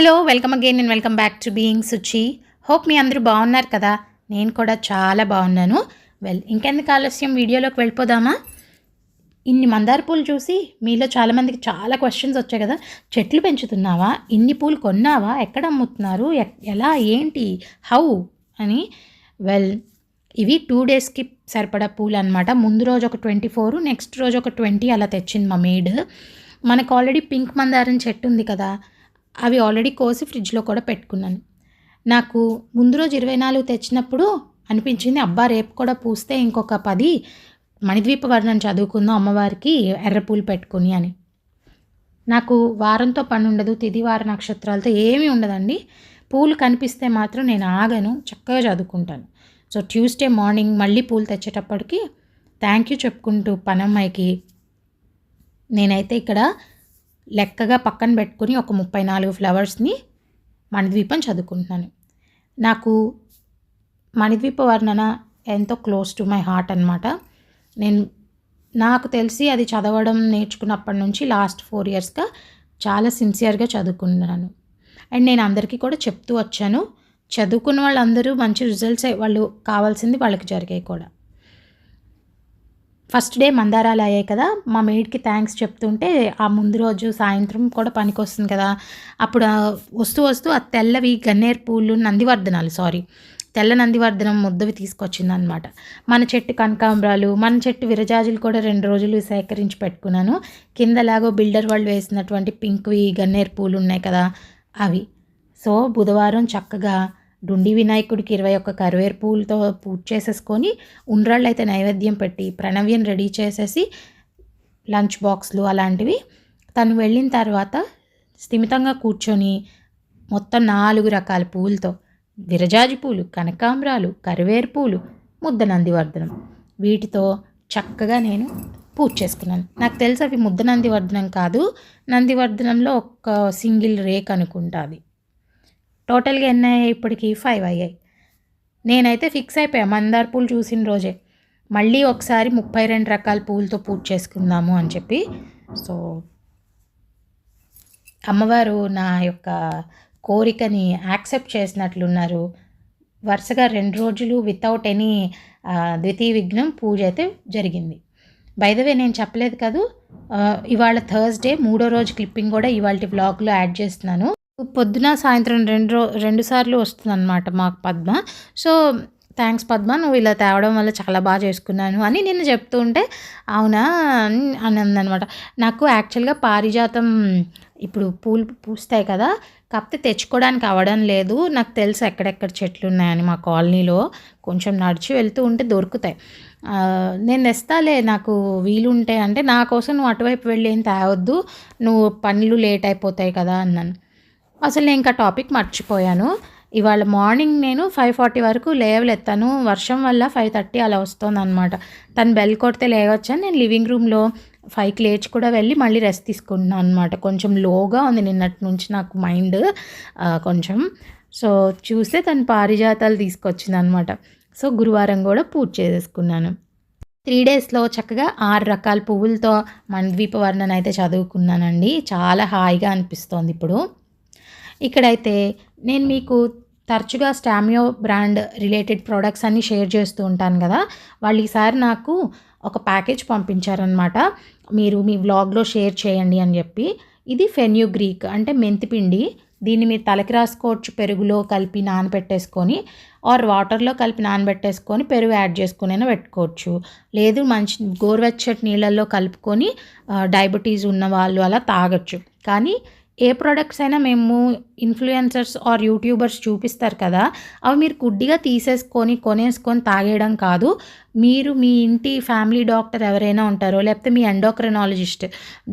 Hello welcome again and welcome back to being Suchi hope మీ అందరూ బాగున్నారు కదా? నేను కూడా చాలా బాగున్నాను. వెల్ ఇంకెందుకు ఆలస్యం? వీడియోలోకి వెళ్ళిపోదామా? ఇన్ని మందార పూలు చూసి మీలో చాలామందికి చాలా క్వశ్చన్స్ వచ్చాయి కదా? చెట్లు పెంచుతున్నావా? ఇన్ని పూలు కొన్నావా? ఎక్కడ అమ్ముతున్నారు? ఎలా? ఏంటి? హౌ అని. వెల్ ఇవి టూ డేస్కి సరిపడా పూలు అనమాట ముందు రోజు ఒక ట్వంటీ ఫోర్ నెక్స్ట్ రోజు ఒక ట్వంటీ అలా తెచ్చింది మా మేడ్ మనకు ఆల్రెడీ పింక్ మందారం చెట్టు ఉంది కదా? అవి ఆల్రెడీ కోసి ఫ్రిడ్జ్లో కూడా పెట్టుకున్నాను. నాకు ముందు రోజు ఇరవై నాలుగు తెచ్చినప్పుడు అనిపించింది అబ్బా రేపు కూడా పూస్తే ఇంకొక పది మణిద్వీప వర్ణం చదువుకుందాం అమ్మవారికి ఎర్రపూలు పెట్టుకుని అని. నాకు వారంతో పని ఉండదు తిదివార నక్షత్రాలతో ఏమీ ఉండదండి. పూలు కనిపిస్తే మాత్రం నేను ఆగను చక్కగా చదువుకుంటాను. సో ట్యూస్డే మార్నింగ్ మళ్ళీ పూలు తెచ్చేటప్పటికి థ్యాంక్ యూ చెప్పుకుంటూ పనమ్మాయికి నేనైతే ఇక్కడ లెక్కగా పక్కన పెట్టుకుని ఒక ముప్పై నాలుగు ఫ్లవర్స్ని మణిద్వీపం చదువుకుంటున్నాను. నాకు మణిద్వీప వర్ణన ఎంతో క్లోజ్ టు మై హార్ట్ అనమాట నేను నాకు తెలిసి అది చదవడం నేర్చుకున్నప్పటి నుంచి లాస్ట్ ఫోర్ ఇయర్స్గా చాలా సిన్సియర్గా చదువుకున్నాను అండ్ నేను అందరికీ కూడా చెప్తూ వచ్చాను చదువుకున్న వాళ్ళందరూ మంచి రిజల్ట్స్ వాళ్ళు కావాల్సింది వాళ్ళకి జరిగాయి కూడా. ఫస్ట్ డే మందారాలు అయ్యాయి కదా. మా మేడ్కి థ్యాంక్స్ చెప్తుంటే ఆ ముందు రోజు సాయంత్రం కూడా పనికి వస్తుంది కదా. అప్పుడు వస్తూ వస్తూ ఆ తెల్లవి గన్నేరు పూలు నందివర్ధనాలు సారీ తెల్ల నందివర్ధనం ముద్దవి తీసుకొచ్చింది అనమాట మన చెట్టు కనకాంబరాలు మన చెట్టు విరజాజులు కూడా రెండు రోజులు సేకరించి పెట్టుకున్నాను. కిందలాగో బిల్డర్ వాళ్ళు వేసినటువంటి పింక్వి గన్నేరు పూలు ఉన్నాయి కదా అవి. సో బుధవారం చక్కగా డుండి వినాయకుడికి ఇరవై ఒక్క కరివేరు పూలతో పూజ చేసేసుకొని ఉండ్రాళ్ళు అయితే నైవేద్యం పెట్టి ప్రణవ్యం రెడీ చేసేసి లంచ్ బాక్స్లు అలాంటివి. తను వెళ్ళిన తర్వాత స్థిమితంగా కూర్చొని మొత్తం నాలుగు రకాల పూలతో విరజాజి పూలు కనకాంబరాలు కరివేరు పూలు ముద్ద నందివర్ధనం. వీటితో చక్కగా నేను పూజ చేసుకున్నాను. నాకు తెలుసు అవి ముద్ద నందివర్ధనం కాదు. నందివర్ధనంలో ఒక సింగిల్ రేక్ అనుకుంటా అది. టోటల్గా ఎన్ని అయ్యాయి? ఇప్పటికి ఫైవ్ అయ్యాయి. నేనైతే ఫిక్స్ అయిపోయా. మందార పూలు చూసిన రోజే. మళ్ళీ ఒకసారి ముప్పై రెండు రకాల పూలతో పూజ చేసుకుందాము అని చెప్పి. సో అమ్మవారు నా యొక్క కోరికని యాక్సెప్ట్ చేసినట్లున్నారు. వరుసగా రెండు రోజులు వితౌట్ ఎనీ ద్వితీయ విఘ్నం పూజ అయితే జరిగింది. బైదవే నేను చెప్పలేదు కదూ? ఇవాళ థర్స్డే మూడో రోజు క్లిప్పింగ్ కూడా ఇవాళ బ్లాగ్లో యాడ్ చేస్తున్నాను. పొద్దున సాయంత్రం రెండు రో రెండు సార్లు వస్తుందన్నమాట మాకు పద్మ. సో థ్యాంక్స్ పద్మ నువ్వు ఇలా తేవడం వల్ల చాలా బాగా చేసుకున్నాను అని నిన్ను చెప్తూ ఉంటే అవునా అని అందనమాట నాకు యాక్చువల్గా పారిజాతం ఇప్పుడు పూలు పూస్తాయి కదా కాకపోతే తెచ్చుకోవడానికి అవ్వడం లేదు. నాకు తెలుసు ఎక్కడెక్కడ చెట్లు ఉన్నాయని మా కాలనీలో. కొంచెం నడిచి వెళ్తూ ఉంటే దొరుకుతాయి. నేను తెస్తాలే నాకు వీలుంటే అంటే నా కోసం నువ్వు అటువైపు వెళ్ళి ఏం తేవద్దు. నువ్వు పనులు లేట్ అయిపోతాయి కదా అన్నాను. అసలు నేను ఇంకా టాపిక్ మర్చిపోయాను. ఇవాళ మార్నింగ్ నేను ఫైవ్ ఫార్టీ వరకు లేవలెత్తాను. వర్షం వల్ల ఫైవ్ థర్టీ అలా వస్తుంది అనమాట తను బెల్ కొడితే లేవచ్చాను నేను లివింగ్ రూమ్లో ఫైవ్కి లేచి కూడా వెళ్ళి మళ్ళీ రెస్ట్ తీసుకుంటున్నాను అనమాట కొంచెం లోగా ఉంది నిన్నటి నుంచి నాకు మైండ్ కొంచెం. సో చూస్తే తను పారిజాతాలు తీసుకొచ్చింది అనమాట సో గురువారం కూడా పూజ చేసేసుకున్నాను త్రీ డేస్లో చక్కగా ఆరు రకాల పువ్వులతో మన వర్ణన అయితే చదువుకున్నానండి. చాలా హాయిగా అనిపిస్తోంది ఇప్పుడు. ఇక్కడైతే నేను మీకు తరచుగా స్టామియో బ్రాండ్ రిలేటెడ్ ప్రోడక్ట్స్ అన్నీ షేర్ చేస్తూ ఉంటాను కదా. వాళ్ళు ఈసారి నాకు ఒక ప్యాకేజ్ పంపించారనమాట మీరు మీ వ్లాగ్లో షేర్ చేయండి అని చెప్పి. ఇది ఫెన్యూగ్రీక్ అంటే మెంతిపిండి. దీన్ని మీరు తలకి రాసుకోవచ్చు పెరుగులో కలిపి నానబెట్టేసుకొని ఆర్ వాటర్లో కలిపి నానబెట్టేసుకొని పెరుగు యాడ్ చేసుకునైనా పెట్టుకోవచ్చు. లేదు మంచి గోరువెచ్చటి నీళ్ళల్లో కలుపుకొని డయాబెటీస్ ఉన్న వాళ్ళు అలా తాగొచ్చు. కానీ ఏ ప్రోడక్ట్స్ అయినా మేము ఇన్ఫ్లుయెన్సర్స్ ఆర్ యూట్యూబర్స్ చూపిస్తారు కదా అవి మీరు గుడ్డిగా తీసేసుకొని కొనేసుకొని తాగేయడం కాదు. మీరు మీ ఇంటి ఫ్యామిలీ డాక్టర్ ఎవరైనా ఉంటారో లేకపోతే మీ ఎండోక్రినాలజిస్ట్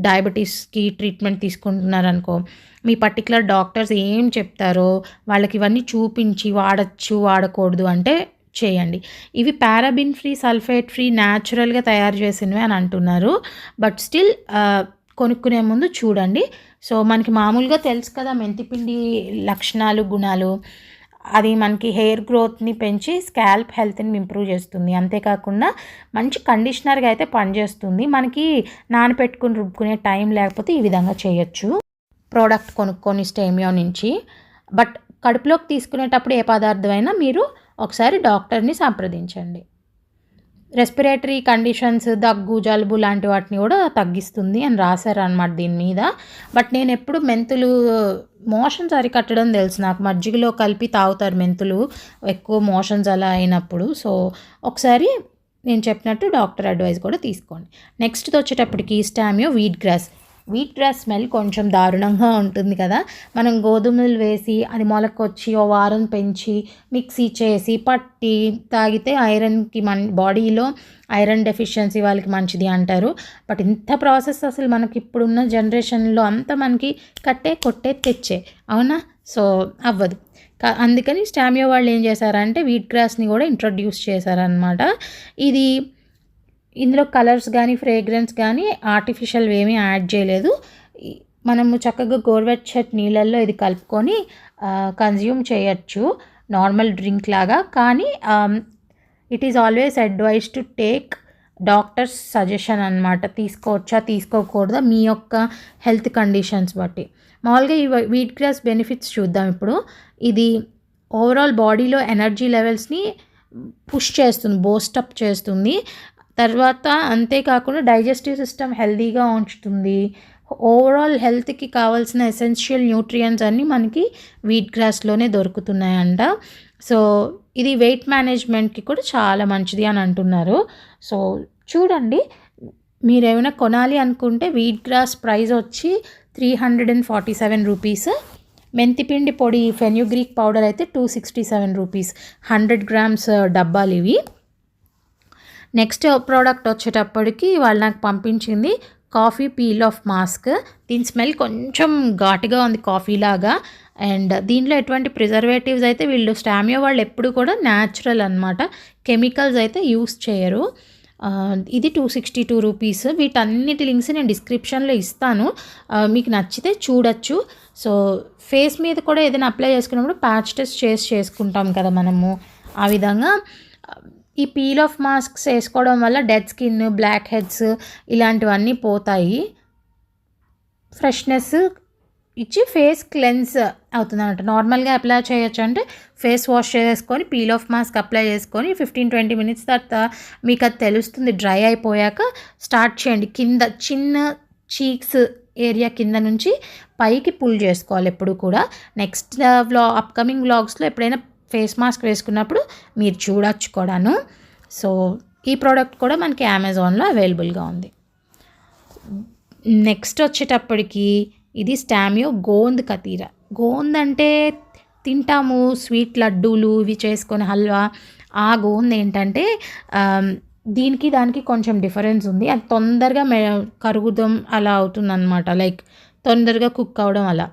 డయాబెటీస్కి ట్రీట్మెంట్ తీసుకుంటున్నారనుకో మీ పర్టికులర్ డాక్టర్స్ ఏం చెప్తారో వాళ్ళకి ఇవన్నీ చూపించి వాడచ్చు వాడకూడదు అంటే చేయండి. ఇవి పారాబిన్ ఫ్రీ సల్ఫేట్ ఫ్రీ న్యాచురల్గా తయారు చేసినవి అని అంటున్నారు. బట్ స్టిల్ uh, కొనుక్కునే ముందు చూడండి. సో మనకి మామూలుగా తెలుసు కదా మెంతిపిండి లక్షణాలు గుణాలు. అది మనకి హెయిర్ గ్రోత్ని పెంచి స్కాల్ప్ హెల్త్ని ఇంప్రూవ్ చేస్తుంది. అంతేకాకుండా మంచి కండిషనర్గా అయితే పనిచేస్తుంది. మనకి నానపెట్టుకుని రుబ్బుకునే టైం లేకపోతే ఈ విధంగా చేయొచ్చు. ప్రోడక్ట్ కొనుక్కొని స్టేమియో నుంచి. బట్ కడుపులోకి తీసుకునేటప్పుడు ఏ పదార్థమైనా మీరు ఒకసారి డాక్టర్ని సంప్రదించండి. రెస్పిరేటరీ కండిషన్స్ దగ్గు జలుబు లాంటి వాటిని కూడా తగ్గిస్తుంది అని రాశారు అనమాట దీని మీద. బట్ నేను ఎప్పుడు మెంతులు మోషన్స్ అరికట్టడం తెలుసు. నాకు మజ్జిగలో కలిపి తాగుతారు మెంతులు. ఎక్కువ మోషన్స్ అలా అయినప్పుడు. సో ఒకసారి నేను చెప్పినట్టు డాక్టర్ అడ్వైస్ కూడా తీసుకోండి. నెక్స్ట్ వచ్చేటప్పటికి Stamio wheat grass. Wheat grass smell కొంచెం దారుణంగా ఉంటుంది కదా. మనం గోధుమలు వేసి అది మొలకొచ్చి ఓ వారం పెంచి మిక్సీ చేసి పట్టి తాగితే ఐరన్కి మన బాడీలో ఐరన్ డెఫిషియన్సీ వాళ్ళకి మంచిది అంటారు. బట్ ఇంత ప్రాసెస్ అసలు మనకి ఇప్పుడున్న జనరేషన్లో అంతా మనకి కట్టే కొట్టే తెచ్చే. అవునా? సో అవ్వదు. కా- అందుకని స్టామియో వాళ్ళు ఏం చేశారంటే వీట్ గ్రాస్ని కూడా ఇంట్రొడ్యూస్ చేశారనమాట ఇది ఇందులో కలర్స్ కానీ ఫ్రేగ్రెన్స్ కానీ ఆర్టిఫిషియల్ ఏమీ యాడ్ చేయలేదు. మనము చక్కగా గోరువెచ్చటి నీళ్ళల్లో ఇది కలుపుకొని కన్జ్యూమ్ చేయొచ్చు. నార్మల్ డ్రింక్ లాగా. కానీ it is always advise to take doctor's suggestion అనమాట తీసుకోవచ్చా తీసుకోకూడదా మీ యొక్క హెల్త్ కండిషన్స్ బట్టి. మామూలుగా ఈ వీట్ గ్రాస్ బెనిఫిట్స్ చూద్దాం ఇప్పుడు. ఇది ఓవరాల్ బాడీలో ఎనర్జీ లెవెల్స్ని పుష్ చేస్తుంది బోస్టప్ చేస్తుంది. తర్వాత అంతేకాకుండా డైజెస్టివ్ సిస్టమ్ హెల్దీగా ఉంచుతుంది. ఓవరాల్ హెల్త్కి కావాల్సిన ఎసెన్షియల్ న్యూట్రియంట్స్ అన్నీ మనకి వీట్ గ్రాస్లోనే దొరుకుతున్నాయంట. సో ఇది వెయిట్ మేనేజ్మెంట్కి కూడా చాలా మంచిది అని అంటున్నారు. సో చూడండి మీరు ఏమైనా కొనాలి అనుకుంటే వీట్ గ్రాస్ ప్రైస్ వచ్చి three hundred and forty seven rupees. మెంతిపిండి పొడి ఫెన్యూగ్రీక్ పౌడర్ అయితే two sixty seven rupees. Hundred grams డబ్బాలు ఇవి. నెక్స్ట్ ప్రోడక్ట్ వచ్చేటప్పటికి వాళ్ళు నాకు పంపించింది కాఫీ పీల్ ఆఫ్ మాస్క్ దీని స్మెల్ కొంచెం ఘాటుగా ఉంది కాఫీ లాగా. అండ్ దీంట్లో ఎటువంటి ప్రిజర్వేటివ్స్ అయితే వీళ్ళు స్టామియో వాళ్ళు ఎప్పుడు కూడా న్యాచురల్ అనమాట కెమికల్స్ అయితే యూస్ చేయరు. ఇది టూ సిక్స్టీ టూ రూపీస్ వీటన్నిటి లింక్స్ నేను డిస్క్రిప్షన్లో ఇస్తాను. మీకు నచ్చితే చూడొచ్చు. సో ఫేస్ మీద కూడా ఏదైనా అప్లై చేసుకున్నప్పుడు ప్యాచ్ టెస్ట్ చేసి చేసుకుంటాం కదా మనము. ఆ విధంగా ఈ పీల్ ఆఫ్ మాస్క్స్ వేసుకోవడం వల్ల డెడ్ స్కిన్ బ్లాక్ హెడ్స్ ఇలాంటివన్నీ పోతాయి. ఫ్రెష్నెస్ ఇచ్చి ఫేస్ క్లెన్స్ అవుతుంది అనమాట నార్మల్గా అప్లై చేయొచ్చు అంటే ఫేస్ వాష్ చేసుకొని పీల్ ఆఫ్ మాస్క్ అప్లై చేసుకొని ఫిఫ్టీన్ ట్వంటీ మినిట్స్ తర్వాత మీకు అది తెలుస్తుంది. డ్రై అయిపోయాక స్టార్ట్ చేయండి. కింద చిన్న చీక్స్ ఏరియా కింద నుంచి పైకి పుల్ చేసుకోవాలి ఎప్పుడు కూడా. నెక్స్ట్ వ్లా అప్కమింగ్ వ్లాగ్స్లో ఎప్పుడైనా ఫేస్ మాస్క్ వేసుకున్నప్పుడు మీరు చూడొచ్చు కూడాను. సో ఈ ప్రోడక్ట్ కూడా మనకి అమెజాన్లో అవైలబుల్గా ఉంది. నెక్స్ట్ వచ్చేటప్పటికి ఇది స్టామియో గోంద్ కతీర. గోంద్ అంటే తింటాము స్వీట్ లడ్డూలు ఇవి చేసుకొని హల్వా. ఆ గోంద్ ఏంటంటే దీనికి దానికి కొంచెం డిఫరెన్స్ ఉంది. అది తొందరగా మె కరుగుదాం అలా అవుతుందన్నమాట. లైక్ తొందరగా కుక్ అవడం అలా.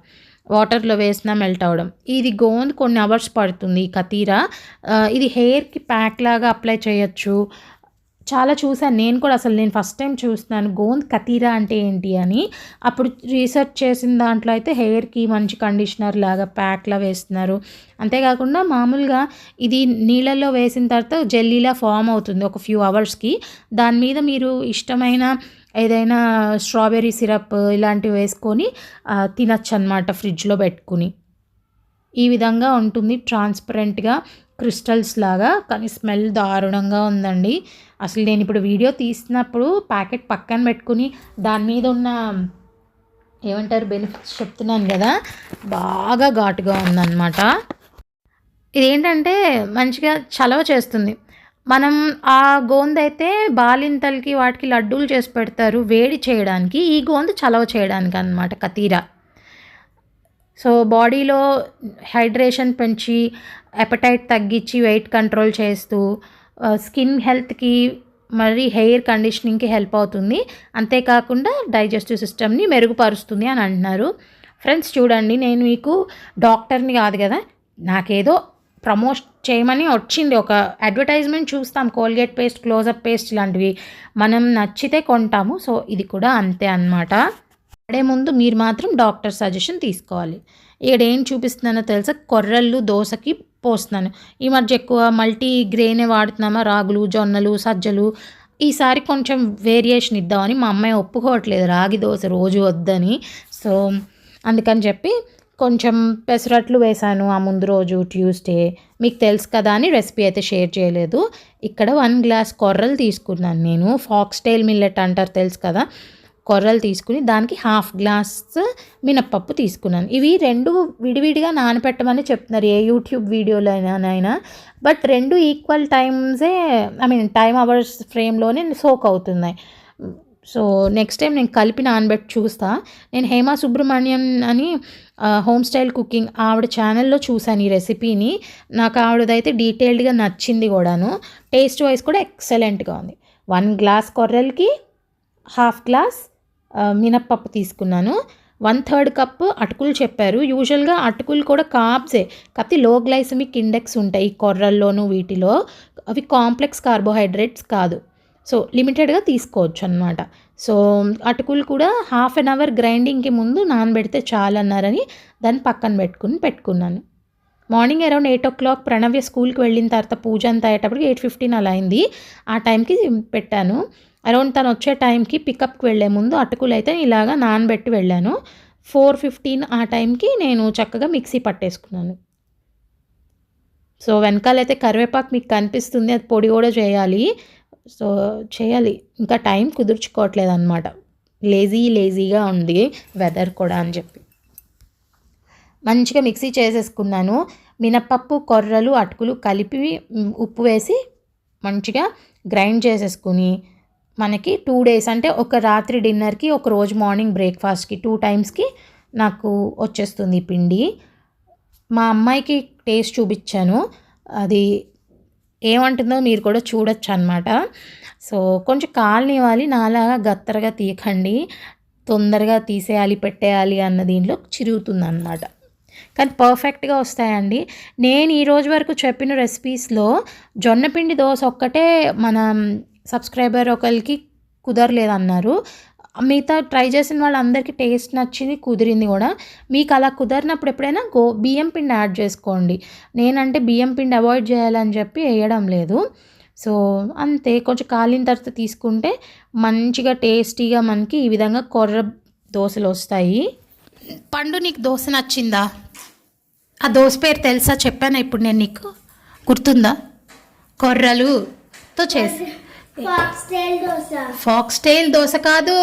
వాటర్లో వేసినా మెల్ట్ అవ్వడం ఇది గోంద్ కొన్ని అవర్స్ పడుతుంది ఈ కతీరా. ఇది హెయిర్కి ప్యాక్ లాగా అప్లై చేయొచ్చు. చాలా చూసాను నేను కూడా అసలు నేను ఫస్ట్ టైం చూస్తున్నాను గోంద్ కతీరా అంటే ఏంటి అని. అప్పుడు రీసెర్చ్ చేసిన దాంట్లో అయితే హెయిర్కి మంచి కండిషనర్ లాగా ప్యాక్లా వేస్తున్నారు. అంతేకాకుండా మామూలుగా ఇది నీళ్ళల్లో వేసిన తర్వాత జెల్లీలా ఫామ్ అవుతుంది ఒక ఫ్యూ అవర్స్కి దాని మీద మీరు ఇష్టమైన ఏదైనా స్ట్రాబెర్రీ సిరప్ ఇలాంటివి వేసుకొని తినచ్చు అనమాట ఫ్రిడ్జ్లో పెట్టుకుని. ఈ విధంగా ఉంటుంది ట్రాన్స్పరెంట్గా క్రిస్టల్స్ లాగా కానీ స్మెల్ దారుణంగా ఉందండి. అసలు నేను ఇప్పుడు వీడియో తీసినప్పుడు ప్యాకెట్ పక్కన పెట్టుకుని దాని మీద ఉన్న ఏమంటారు బెనిఫిట్స్ చెప్తున్నాను కదా బాగా ఘాటుగా ఉందన్నమాట. ఇదేంటంటే మంచిగా చలవ చేస్తుంది. మనం ఆ గోంద అయితే బాలింతలకి వాటికి లడ్డూలు చేసి పెడతారు వేడి చేయడానికి. ఈ గోంద చలవ చేయడానికి అన్నమాట కతీరా. సో బాడీలో హైడ్రేషన్ పెంచి ఎపటైట్ తగ్గించి వెయిట్ కంట్రోల్ చేస్తూ స్కిన్ హెల్త్కి మరి హెయిర్ కండిషనింగ్కి హెల్ప్ అవుతుంది. అంతేకాకుండా డైజెస్టివ్ సిస్టమ్ని మెరుగుపరుస్తుంది అని అంటున్నారు. ఫ్రెండ్స్ చూడండి నేను మీకు డాక్టర్ని కాదు కదా నాకేదో ప్రమోషన్ చేయమని వచ్చింది. ఒక అడ్వర్టైజ్మెంట్ చూస్తాం. కోల్గేట్ పేస్ట్ క్లోజప్ పేస్ట్ లాంటివి మనం నచ్చితే కొంటాము. సో ఇది కూడా అంతే అన్నమాట. వాడే ముందు మీరు మాత్రం డాక్టర్ సజెషన్ తీసుకోవాలి. ఇక్కడ ఏం చూపిస్తున్నానో తెలుసా? కొర్రళ్ళు దోశకి పోస్తున్నాను. ఈ మధ్య ఎక్కువ మల్టీ గ్రెయినే వాడుతున్నామా? రాగులు జొన్నలు సజ్జలు. ఈసారి కొంచెం వేరియేషన్ ఇద్దామని మా అమ్మాయి ఒప్పుకోవట్లేదు. రాగి దోశ రోజు వద్దని. సో అందుకని చెప్పి కొంచెం పెసరట్లు వేశాను ఆ ముందు రోజు ట్యూస్డే. మీకు తెలుసు కదా అని రెసిపీ అయితే షేర్ చేయలేదు. ఇక్కడ వన్ గ్లాస్ కొర్రలు తీసుకున్నాను నేను. ఫాక్స్ టైల్ మిల్లెట్ అంటారు తెలుసు కదా? కొర్రలు తీసుకుని దానికి హాఫ్ గ్లాస్ మినప్పప్పు తీసుకున్నాను. ఇవి రెండు విడివిడిగా నానపెట్టమని చెప్తున్నారు ఏ యూట్యూబ్ వీడియోలైనానైనా బట్ రెండు ఈక్వల్ టైమ్సే ఐ మీన్ టైం అవర్స్ ఫ్రేమ్లోనే సోక్ అవుతున్నాయి. సో నెక్స్ట్ టైం నేను కలిపి నానబెట్టి చూస్తా. నేను హేమా సుబ్రహ్మణ్యం అని హోమ్ స్టైల్ కుకింగ్ ఆవిడ ఛానల్లో చూశాను ఈ రెసిపీని నాకు ఆవిడదైతే డీటెయిల్డ్గా నచ్చింది కూడాను. టేస్ట్ వైజ్ కూడా ఎక్సలెంట్గా ఉంది. వన్ గ్లాస్ కొర్రలకి హాఫ్ గ్లాస్ మినప్పప్పు తీసుకున్నాను. వన్ థర్డ్ కప్ అటుకులు చెప్పారు. యూజువల్గా అటుకులు కూడా కాప్సే కాకపోతే లో గ్లైసమిక్ ఇండెక్స్ ఉంటాయి ఈ కొర్రల్లోనూ వీటిలో. అవి కాంప్లెక్స్ కార్బోహైడ్రేట్స్ కాదు. సో లిమిటెడ్గా తీసుకోవచ్చు అనమాట సో అటుకులు కూడా హాఫ్ అన్ అవర్ గ్రైండింగ్కి ముందు నానబెడితే చాలు అన్నారని దాన్ని పక్కన పెట్టుకుని పెట్టుకున్నాను. Morning around eight o'clock Pranavya స్కూల్కి వెళ్ళిన తర్వాత పూజ అంతా అయ్యేటప్పటికి ఎయిట్ ఫిఫ్టీన్ అలా అయింది. ఆ టైంకి పెట్టాను. అరౌండ్ తను వచ్చే టైంకి పికప్కి వెళ్ళే ముందు అటుకులు అయితే ఇలాగా నానబెట్టి వెళ్ళాను. ఫోర్ ఫిఫ్టీన్ ఆ టైంకి నేను చక్కగా మిక్సీ పట్టేసుకున్నాను. సో వెనకాలైతే కరివేపాకు మీకు కనిపిస్తుంది అది పొడి కూడా చేయాలి. సో చేయాలి. ఇంకా టైం కుదుర్చుకోవట్లేదు అనమాట లేజీ లేజీగా ఉంది వెదర్ కూడా అని చెప్పి. మంచిగా మిక్సీ చేసేసుకున్నాను. మినపప్పు కొర్రలు అటుకులు కలిపి ఉప్పు వేసి మంచిగా గ్రైండ్ చేసేసుకుని మనకి టూ డేస్ అంటే ఒక రాత్రి డిన్నర్కి ఒక రోజు మార్నింగ్ బ్రేక్ఫాస్ట్కి టూ టైమ్స్కి నాకు వచ్చేస్తుంది పిండి. మా అమ్మాయికి టేస్ట్ చూపించాను. అది ఏమంటుందో మీరు కూడా చూడొచ్చు అనమాట సో కొంచెం కాలనివ్వాలి నాలాగా గత్తరగా తీయకండి తొందరగా తీసేయాలి పెట్టేయాలి అన్న దీంట్లో చిరుగుతుంది అనమాట కానీ పర్ఫెక్ట్గా వస్తాయండి. నేను ఈ రోజు వరకు చెప్పిన రెసిపీస్లో జొన్నపిండి దోశ ఒక్కటే మన సబ్స్క్రైబర్ ఒకరికి కుదరలేదన్నారు. మిగతా ట్రై చేసిన వాళ్ళందరికీ టేస్ట్ నచ్చింది కుదిరింది కూడా. మీకు అలా కుదరినప్పుడు ఎప్పుడైనా గో బియ్యం పిండి యాడ్ చేసుకోండి. నేనంటే బియ్యం పిండి అవాయిడ్ చేయాలని చెప్పి వేయడం లేదు. సో అంతే. కొంచెం కాలిన తర్వాత తీసుకుంటే మంచిగా టేస్టీగా మనకి ఈ విధంగా కొర్ర దోశలు వస్తాయి. పండు నీకు దోశ నచ్చిందా? ఆ దోశ పేరు తెలుసా? చెప్పాను ఇప్పుడు నేను నీకు? గుర్తుందా? కొర్రలుతో చేసి ఫాక్స్ టైల్ దోశ కాదు.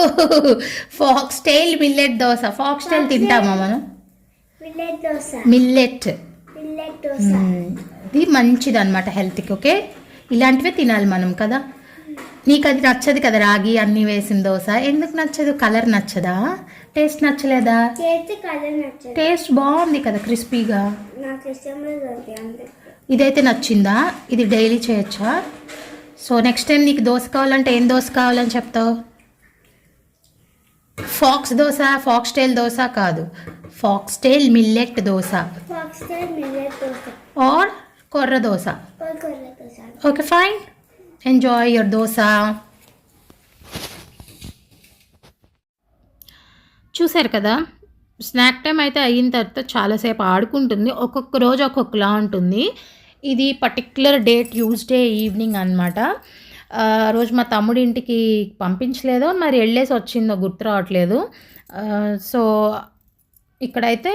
Foxtail millet dosa. Fox tail తింటామా మనం? మిల్లెట్ ఇది మంచిది అనమాట హెల్త్కి ఓకే? ఇలాంటివే తినాలి మనం కదా. నీకు అది నచ్చదు కదా రాగి అన్నీ వేసిన దోశ. ఎందుకు నచ్చదు? కలర్ నచ్చదా? టేస్ట్ నచ్చలేదా? టేస్ట్ బాగుంది కదా క్రిస్పీగా. ఇదైతే నచ్చిందా? ఇది డైలీ చేయొచ్చా? సో నెక్స్ట్ టైం నీకు దోశ కావాలంటే ఏం దోశ కావాలని చెప్తావు? Fox dosa foxtail dosa కాదు. Foxtail millet dosa. ఆర్ కొర్ర దోశ. और కొర్ర dosa. Okay fine enjoy your dosa. చూశారు కదా? స్నాక్ టైం అయితే అయిన తర్వాత చాలాసేపు ఆడుకుంటుంది. ఒక్కొక్క రోజు ఒక్కొక్కలా ఉంటుంది. ఇది పర్టిక్యులర్ డే ట్యూస్డే ఈవినింగ్ అనమాట రోజు మా తమ్ముడి ఇంటికి పంపించలేదో మరి వెళ్ళేసి వచ్చిందో గుర్తు రావట్లేదు. సో ఇక్కడైతే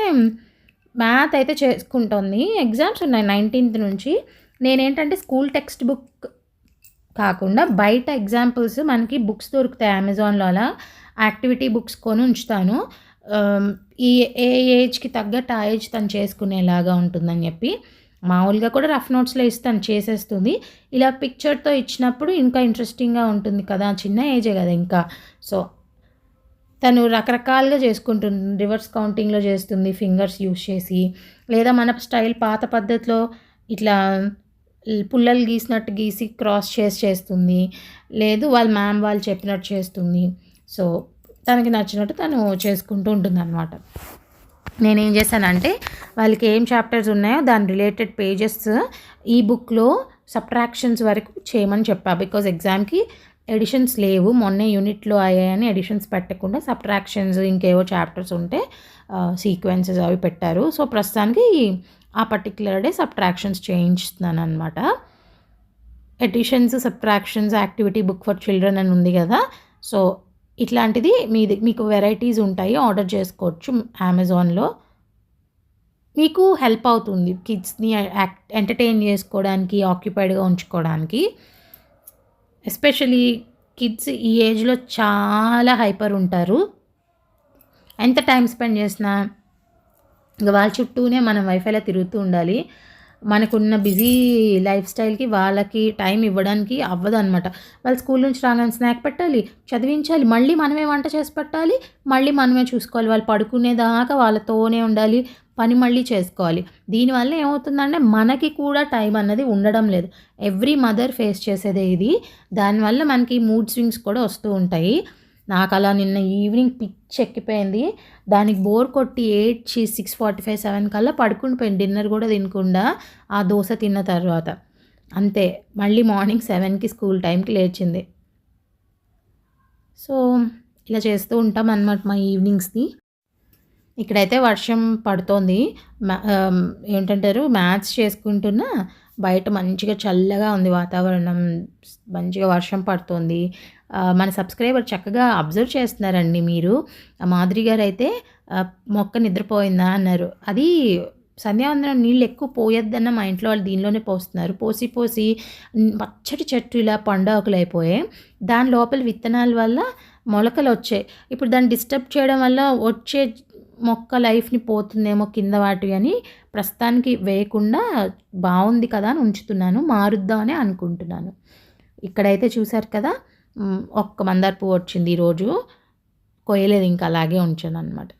మ్యాథ్ అయితే చేసుకుంటుంది. ఎగ్జామ్స్ ఉన్నాయి నైన్టీన్త్ నుంచి. నేనేంటంటే స్కూల్ టెక్స్ట్ బుక్ కాకుండా బయట ఎగ్జాంపుల్స్ మనకి బుక్స్ దొరుకుతాయి అమెజాన్లో అలా. యాక్టివిటీ బుక్స్ కొని ఉంచుతాను. ఈ ఏ ఏజ్కి తగ్గట్టు ఆ ఏజ్ తను చేసుకునేలాగా ఉంటుందని చెప్పి. మామూలుగా కూడా రఫ్ నోట్స్లో ఇస్తాను చేసేస్తుంది. ఇలా పిక్చర్తో ఇచ్చినప్పుడు ఇంకా ఇంట్రెస్టింగ్గా ఉంటుంది కదా చిన్న ఏజే కదా ఇంకా. సో తను రకరకాలుగా చేసుకుంటుంది రివర్స్ కౌంటింగ్లో చేస్తుంది ఫింగర్స్ యూస్ చేసి. లేదా మన స్టైల్ పాత పద్ధతిలో ఇట్లా పుల్లలు గీసినట్టు గీసి క్రాస్ చేసి చేస్తుంది. లేదు వాళ్ళ మ్యామ్ వాళ్ళు చెప్పినట్టు చేస్తుంది. సో తనకి నచ్చినట్టు తను చేసుకుంటూ ఉంటుంది అన్నమాట నేనేం చేశానంటే వాళ్ళకి ఏం చాప్టర్స్ ఉన్నాయో దాని రిలేటెడ్ పేజెస్ ఈ బుక్లో సబ్ట్రాక్షన్స్ వరకు చేయమని చెప్పా. బికాజ్ ఎగ్జామ్కి ఎడిషన్స్ లేవు. మొన్నే యూనిట్లో అయ్యాయని ఎడిషన్స్ పెట్టకుండా సబ్ట్రాక్షన్స్ ఇంకేవో చాప్టర్స్ ఉంటే సీక్వెన్సెస్ అవి పెట్టారు. సో ప్రస్తుతానికి ఆ పర్టిక్యులర్ డే సబ్ట్రాక్షన్స్ చేయించుతున్నాను అనమాట additions subtractions activity book for children అని ఉంది కదా. సో ఇట్లాంటిది మీది మీకు వెరైటీస్ ఉంటాయి ఆర్డర్ చేసుకోవచ్చు అమెజాన్లో. మీకు హెల్ప్ అవుతుంది కిడ్స్ని ఎంటర్టైన్ చేసుకోవడానికి ఆక్యుపైడ్గా ఉంచుకోవడానికి. ఎస్పెషలీ కిడ్స్ ఈ ఏజ్లో చాలా హైపర్ ఉంటారు. ఎంత టైం స్పెండ్ చేసినా ఇంకా వాళ్ళ చుట్టూనే మనం వైఫైలో తిరుగుతూ ఉండాలి. మనకున్న బిజీ లైఫ్ స్టైల్కి వాళ్ళకి టైం ఇవ్వడానికి అవ్వదు అనమాట వాళ్ళు స్కూల్ నుంచి రాగానే స్నాక్ పెట్టాలి చదివించాలి మళ్ళీ మనమే వంట చేసి పెట్టాలి మళ్ళీ మనమే చూసుకోవాలి. వాళ్ళు పడుకునేదాకా వాళ్ళతోనే ఉండాలి పని మళ్ళీ చేసుకోవాలి. దీనివల్ల ఏమవుతుందంటే మనకి కూడా టైం అన్నది ఉండడం లేదు. ఎవ్రీ మదర్ ఫేస్ చేసేదే ఇది. దానివల్ల మనకి మూడ్ స్వింగ్స్ కూడా వస్తూ ఉంటాయి. నాకు అలా నిన్న ఈవినింగ్ పిచ్చి ఎక్కిపోయింది. దానికి బోర్ కొట్టి eight six forty five seven కల్లా పడుకుని పోయింది. డిన్నర్ కూడా తినకుండా ఆ దోశ తిన్న తర్వాత. అంతే. మళ్ళీ మార్నింగ్ సెవెన్కి స్కూల్ టైంకి లేచింది. సో ఇలా చేస్తూ ఉంటాం అన్నమాట మా ఈవినింగ్స్ని. ఇక్కడైతే వర్షం పడుతోంది. మ్యా- ఏంటంటారు? మ్యాథ్స్ చేసుకుంటున్నా బయట మంచిగా చల్లగా ఉంది వాతావరణం. మంచిగా వర్షం పడుతోంది. మన సబ్స్క్రైబర్ చక్కగా అబ్జర్వ్ చేస్తున్నారండి మీరు. మాధురి గారు అయితే మొక్క నిద్రపోయిందా అన్నారు. అది సంధ్యావందనం నీళ్ళు ఎక్కువ పోయొద్దన్న మా ఇంట్లో వాళ్ళు దీనిలోనే పోస్తున్నారు. పోసి పోసి పచ్చటి చెట్టు ఇలా పండాకులు అయిపోయాయి. దాని లోపల విత్తనాల వల్ల మొలకలు వచ్చాయి. ఇప్పుడు దాన్ని డిస్టర్బ్ చేయడం వల్ల వచ్చే మొక్క లైఫ్ని పోతుందేమో కింద వాటి అని ప్రస్తుతానికి వేయకుండా బాగుంది కదా అని ఉంచుతున్నాను మారుద్దామని అనుకుంటున్నాను. ఇక్కడైతే చూశారు కదా ఒక్క మందార పువ్వు వచ్చింది ఈరోజు కొయ్యలేదు ఇంకా అలాగే ఉంచాను అనమాట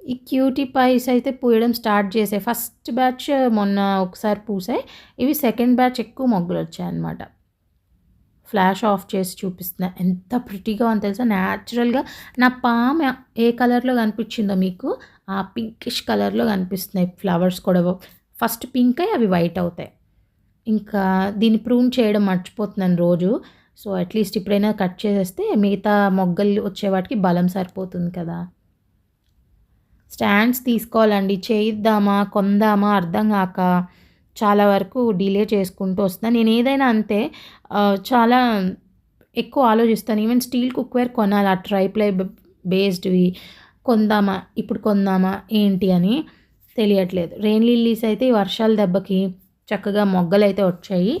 ఈ క్యూటీ పైస్ అయితే పూయడం స్టార్ట్ చేసాయి ఫస్ట్ బ్యాచ్ మొన్న ఒకసారి పూసాయి ఇవి సెకండ్ బ్యాచ్ ఎక్కువ మొగ్గులు వచ్చాయన్నమాట ఫ్లాష్ ఆఫ్ చేసి చూపిస్తున్నా. ఎంత ప్రిటీగా అని తెలుసా? న్యాచురల్గా నా పామ్ ఏ కలర్లో కనిపించిందో మీకు ఆ పింకిష్ కలర్లో కనిపిస్తున్నాయి ఫ్లవర్స్ కూడా. ఫస్ట్ పింక్ అయి అవి వైట్ అవుతాయి. ఇంకా దీన్ని ప్రూన్ చేయడం మర్చిపోతున్నాను రోజు. సో అట్లీస్ట్ ఇప్పుడైనా కట్ చేసేస్తే మిగతా మొగ్గలు వచ్చే వాటికి బలం సరిపోతుంది కదా. స్టాండ్స్ తీసుకోవాలండి. చేయిద్దామా కొందామా అర్థం కాక చాలా వరకు డిలే చేసుకుంటూ వస్తున్నాను నేను ఏదైనా అంతే చాలా ఎక్కువ ఆలోచిస్తాను. ఈవెన్ స్టీల్ కుక్వేర్ కొనాలి ఆ ట్రైప్లై బేస్డ్వి. కొందామా ఇప్పుడు కొందామా ఏంటి అని తెలియట్లేదు. రెయిన్ లిల్లీస్ అయితే ఈ వర్షాల దెబ్బకి చక్కగా మొగ్గలు అయితే వచ్చాయి.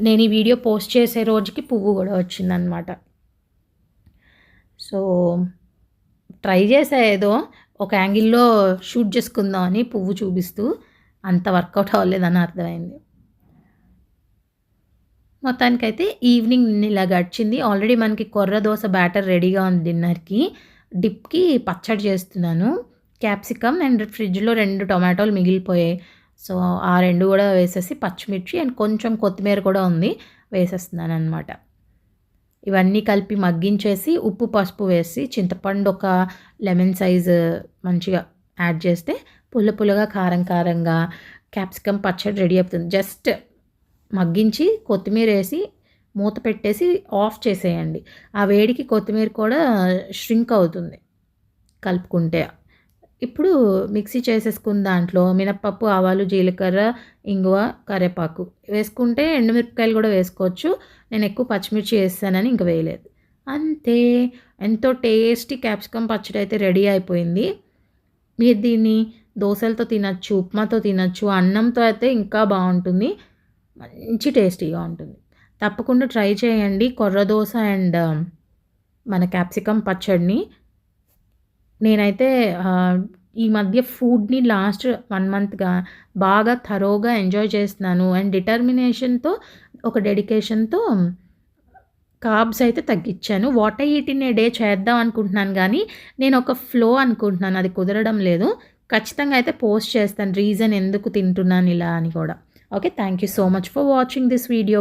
నేను ఈ వీడియో పోస్ట్ చేసే రోజుకి పువ్వు కూడా వచ్చిందనమాట సో ట్రై చేసా ఏదో ఒక యాంగిల్లో షూట్ చేసుకుందాం అని పువ్వు చూపిస్తూ అంత వర్కౌట్ అవ్వలేదని అర్థమైంది. మొత్తానికైతే ఈవినింగ్ ఇలా గడిచింది. ఆల్రెడీ మనకి కొర్ర దోశ బ్యాటర్ రెడీగా ఉంది డిన్నర్కి. డిప్కి పచ్చడి చేస్తున్నాను. క్యాప్సికమ్ అండ్ ఫ్రిడ్జ్లో రెండు టొమాటోలు మిగిలిపోయాయి. సో ఆ రెండు కూడా వేసేసి పచ్చిమిర్చి అండ్ కొంచెం కొత్తిమీర కూడా ఉంది వేసేస్తున్నాను అనమాట ఇవన్నీ కలిపి మగ్గించేసి ఉప్పు పసుపు వేసి చింతపండు ఒక లెమన్ సైజ్ మంచిగా యాడ్ చేస్తే పుల్ల పుల్లగా కారం కారంగా క్యాప్సికమ్ పచ్చడి రెడీ అవుతుంది. జస్ట్ మగ్గించి కొత్తిమీర వేసి మూత పెట్టేసి ఆఫ్ చేసేయండి. ఆ వేడికి కొత్తిమీర కూడా ష్రింక్ అవుతుంది కలుపుకుంటే. ఇప్పుడు మిక్సీ చేసేసుకున్న దాంట్లో మినప్పప్పు ఆవాలు జీలకర్ర ఇంగువ కరివేపాకు వేసుకుంటే ఎండుమిరపకాయలు కూడా వేసుకోవచ్చు. నేను ఎక్కువ పచ్చిమిర్చి వేస్తానని ఇంక వేయలేదు. అంతే. ఎంతో టేస్టీ క్యాప్సికమ్ పచ్చడి అయితే రెడీ అయిపోయింది. మీరు దీన్ని దోశలతో తినచ్చు ఉప్మాతో తినచ్చు అన్నంతో అయితే ఇంకా బాగుంటుంది. మంచి టేస్టీగా ఉంటుంది. తప్పకుండా ట్రై చేయండి. కొర్ర దోశ అండ్ మన క్యాప్సికమ్ పచ్చడిని. నేనైతే ఈ మధ్య ఫుడ్ని లాస్ట్ వన్ మంత్గా బాగా థరోగా ఎంజాయ్ చేస్తున్నాను. అండ్ డిటర్మినేషన్తో ఒక డెడికేషన్తో కార్బ్స్ అయితే తగ్గించాను what eat in a day చేద్దాం అనుకుంటున్నాను కానీ నేను ఒక ఫ్లో అనుకుంటున్నాను. అది కుదరడం లేదు. ఖచ్చితంగా అయితే పోస్ట్ చేస్తాను. రీజన్ ఎందుకు తింటున్నాను ఇలా అని కూడా. Okay thank you so much for watching this video.